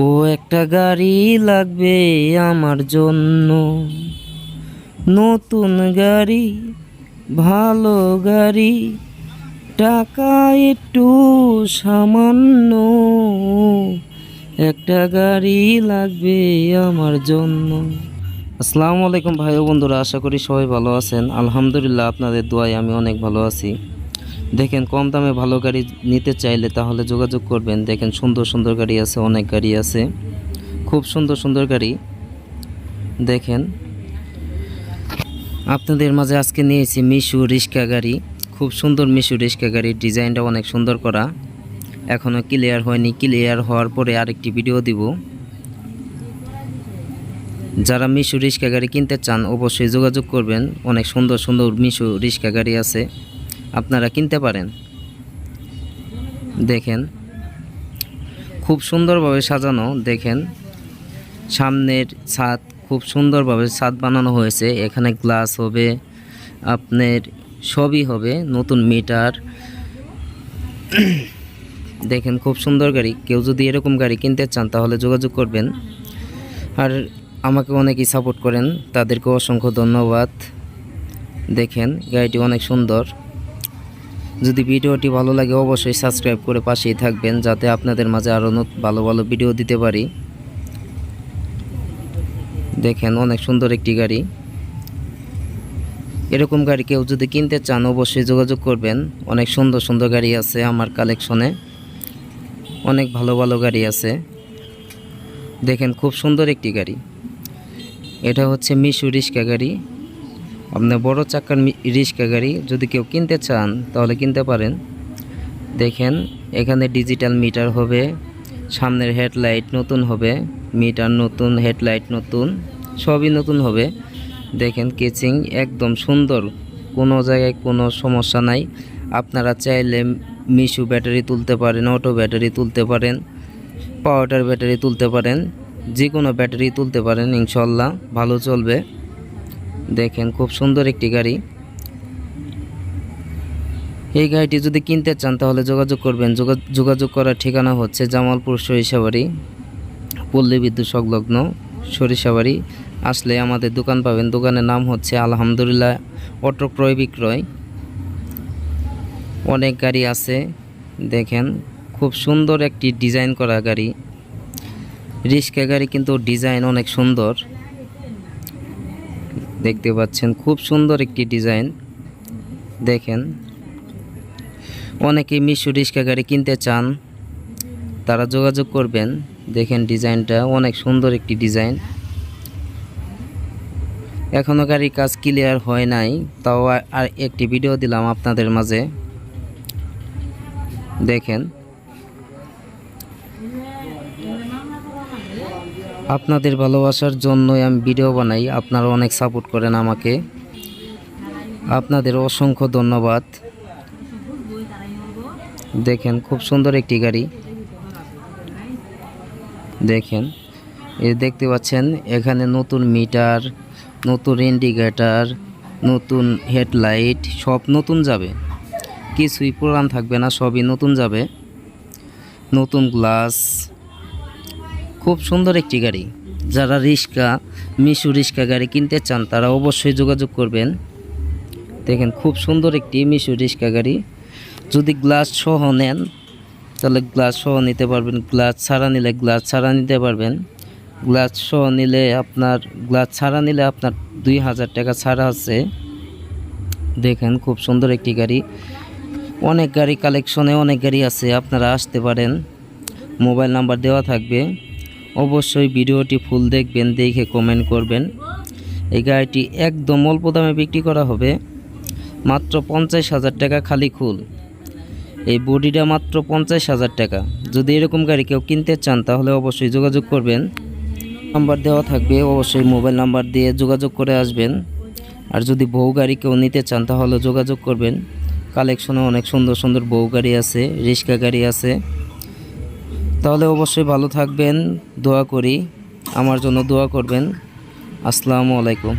ও একটা গাড়ি লাগবে আমার জন্য। নতুন গাড়ি, ভালো গাড়ি, টাকা একটু সামান্য। একটা গাড়ি লাগবে আমার জন্য। আসসালামু আলাইকুম ভাই বন্ধুরা, আশা করি সবাই ভালো আছেন। আলহামদুলিল্লাহ, আপনাদের দোয়ায় আমি অনেক ভালো আছি। দেখেন, কম দামে ভালো গাড়ি নিতে চাইলে তাহলে যোগাযোগ করবেন। দেখেন, সুন্দর সুন্দর গাড়ি আছে, অনেক গাড়ি আছে। খুব সুন্দর সুন্দর গাড়ি। দেখেন, আপনাদের মাঝে আজকে নিয়েছি মিশু রিক্সা গাড়ি। খুব সুন্দর মিশু রিক্সা গাড়ির ডিজাইনটা অনেক সুন্দর করা। এখনও ক্লিয়ার হয়নি। ক্লিয়ার হওয়ার পরে আরেকটি ভিডিও দিব। যারা মিশু রিক্সা গাড়ি কিনতে চান, অবশ্যই যোগাযোগ করবেন। অনেক সুন্দর সুন্দর মিশু রিক্সা গাড়ি আছে। আপনারা কিনতে পারেন। দেখেন, খুব সুন্দরভাবে সাজানো, দেখেন, সামনের ছাদ খুব সুন্দরভাবে ছাদ বানানো হয়েছে। এখানে গ্লাস হবে, আপনার সবই হবে, নতুন মিটার। দেখেন, খুব সুন্দর গাড়ি। কেউ যদি এরকম গাড়ি কিনতে চান, তাহলে যোগাযোগ করবেন। আর আমাকে অনেকেই সাপোর্ট করেন, তাদেরকে অসংখ্য ধন্যবাদ। দেখেন, গাড়িটি অনেক সুন্দর। যদি ভিডিওটি ভালো লাগে অবশ্যই সাবস্ক্রাইব করে পাশেই থাকবেন যাতে আপনাদের মাঝে আরও ভালো ভালো ভিডিও দিতে পারি। দেখেন অনেক সুন্দর একটি গাড়ি। এরকম গাড়ি কেউ যদি কিনতে চান অবশ্যই যোগাযোগ করবেন। অনেক সুন্দর সুন্দর গাড়ি আছে আমার কালেকশনে। অনেক ভালো ভালো গাড়ি আছে। দেখেন খুব সুন্দর একটি গাড়ি। এটা হচ্ছে মিশু রিক্সা গাড়ি। আপনার বড় চাকার রিক্সা গাড়ি যদি কেউ কিনতে চান, তাহলে কিনতে পারেন। দেখেন, এখানে ডিজিটাল মিটার হবে, সামনের হেডলাইট নতুন হবে মিটার নতুন হেডলাইট নতুন, সবই নতুন হবে। দেখেন কেচিং একদম সুন্দর, কোনো জায়গায় কোনো সমস্যা নাই। আপনারা চাইলে মিশু ব্যাটারি তুলতে পারেন, অটো ব্যাটারি তুলতে পারেন পাওয়ার ব্যাটারি তুলতে পারেন যে কোনো ব্যাটারি তুলতে পারেন, ইনশাল্লাহ ভালো চলবে। দেখেন খুব সুন্দর একটি গাড়ি। এই গাড়িটি যদি কিনতে চান তাহলে যোগাযোগ করবেন। যোগা- যোগাযোগ করার ঠিকানা হচ্ছে জামালপুর সরিষাবাড়ি, পল্লী বিদ্যুৎ সংলগ্ন সরিষাবাড়ি। আসলে আমাদের দোকান পাবেন, দোকানের নাম হচ্ছে আলহামদুলিল্লাহ অটো ক্রয় বিক্রয়। অনেক গাড়ি আছে, দেখেন খুব সুন্দর একটি ডিজাইন করা গাড়ি। রিক্সা গাড়ি কিন্তু ডিজাইন অনেক সুন্দর। দেখতে পাচ্ছেন খুব সুন্দর একটি ডিজাইন। দেখেন, অনেকে মিশু রিক্সা গাড়ি কিনতে চান, তারা যোগাযোগ করবেন। দেখেন ডিজাইনটা, অনেক সুন্দর একটি ডিজাইন। এখনও গাড়ির কাজ ক্লিয়ার হয় নাই, তাও আর- আর একটি ভিডিও দিলাম আপনাদের মাঝে। দেখেন আপনাদের ভালোবাসার জন্যই আমি ভিডিও বানাই। আপনারা অনেক সাপোর্ট করেন আমাকে। আপনাদের অসংখ্য ধন্যবাদ। দেখেন, খুব সুন্দর একটি গাড়ি। দেখেন এই দেখতে পাচ্ছেন, এখানে নতুন মিটার নতুন ইন্ডিকেটার নতুন হেডলাইট সব নতুন যাবে। কিছুই পুরান থাকবে না, সবই নতুন যাবে। নতুন গ্লাস খুব সুন্দর একটি গাড়ি। যারা রিক্সা, মিশু রিক্সা গাড়ি কিনতে চান, তারা অবশ্যই যোগাযোগ করবেন। দেখেন, খুব সুন্দর একটি মিশু রিক্সা গাড়ি। যদি গ্লাস সহ নেন, তাহলে গ্লাস সহ নিতে পারবেন। গ্লাস ছাড়া নিলে গ্লাস ছাড়া নিতে পারবেন। গ্লাস সহ নিলে আপনার, গ্লাস ছাড়া নিলে আপনার দুই হাজার টাকা ছাড়া আছে। দেখেন, খুব সুন্দর একটি গাড়ি। অনেক গাড়ি, কালেকশনে অনেক গাড়ি আছে। আপনারা আসতে পারেন। মোবাইল নাম্বার দেওয়া থাকবে। অবশ্যই ভিডিওটি ফুল দেখবেন, দেখে কমেন্ট করবেন। এই গাড়িটি একদম অল্প দামে বিক্রি করা হবে। মাত্র পঞ্চাশ হাজার টাকা খালি খুল। এই বডিটা মাত্র পঞ্চাশ হাজার টাকা। যদি এরকম গাড়ি কেউ কিনতে চান, তাহলে অবশ্যই যোগাযোগ করবেন। নাম্বার দেওয়া থাকবে, অবশ্যই মোবাইল নাম্বার দিয়ে যোগাযোগ করে আসবেন। আর যদি বউ গাড়ি কেউ নিতে চান, তাহলে যোগাযোগ করবেন। কালেকশনে অনেক সুন্দর সুন্দর বউ গাড়ি আছে, রিক্সা গাড়ি আছে। তাহলে অবশ্যই ভালো থাকবেন দোয়া করি আমার জন্য দোয়া করবেন। আসসালামু আলাইকুম।